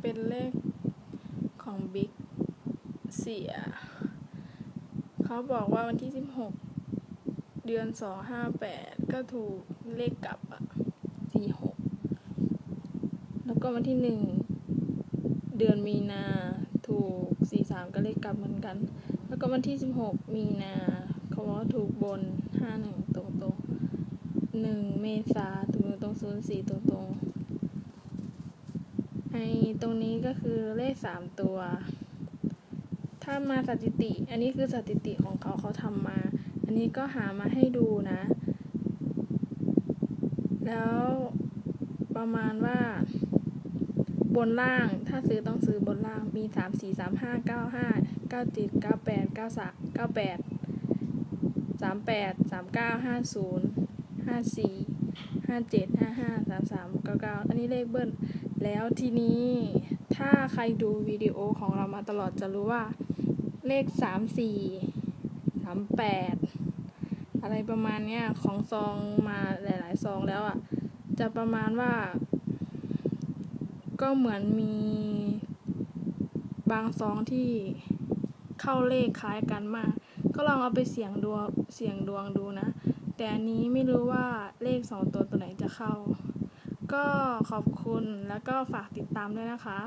เป็นเลขของบิ๊กเสีย เขาบอกว่าวันที่สิบหกเดือนสองห้าแปดก็ถูกเลขกลับอะสี่หกแล้วก็วันที่หนึ่งเดือนมีนาถูกสี่สามก็เลขกลับเหมือนกัน แล้วก็วันที่สิบหกมีนาเขาบอกว่าถูกบนห้าหนึ่งตรงตรงหนึ่งเมษาถูกตรงศูนย์สี่ตรงตรง ไอตรงนี้ก็คือเลขสามตัว ถ้ามาสถิติ อันนี้คือสถิติของเขาเขาทำมา อันนี้ก็หามาให้ดูนะ แล้วประมาณว่าบนล่างถ้าซื้อต้องซื้อบนล่างมีสามสี่สามห้าเก้าห้าเก้าเจ็ดเก้าแปดเก้าสามเก้าแปดสามแปดสามเก้าห้าศูนย์ห้าสี่ห้าเจ็ดห้าห้าสามสามเก้าเก้าอันนี้เลขเบิ้ล แล้วทีนี้ถ้าใครดูวิดีโอของเรามาตลอดจะรู้ว่าเลขสามสี่สามแปดอะไรประมาณเนี้ยของซองมาหลาย ๆ ซองแล้วอะ จะประมาณว่า ก็เหมือนมีบางซองที่เข้าเลขคล้ายกันมาก ก็ลองเอาไปเสี่ยงดวงเสี่ยงดวงดูนะ แต่อันนี้ไม่รู้ว่าเลขสองตัวตัวไหนจะเข้า ก็ขอบคุณแล้วก็ฝากติดตามด้วยนะคะ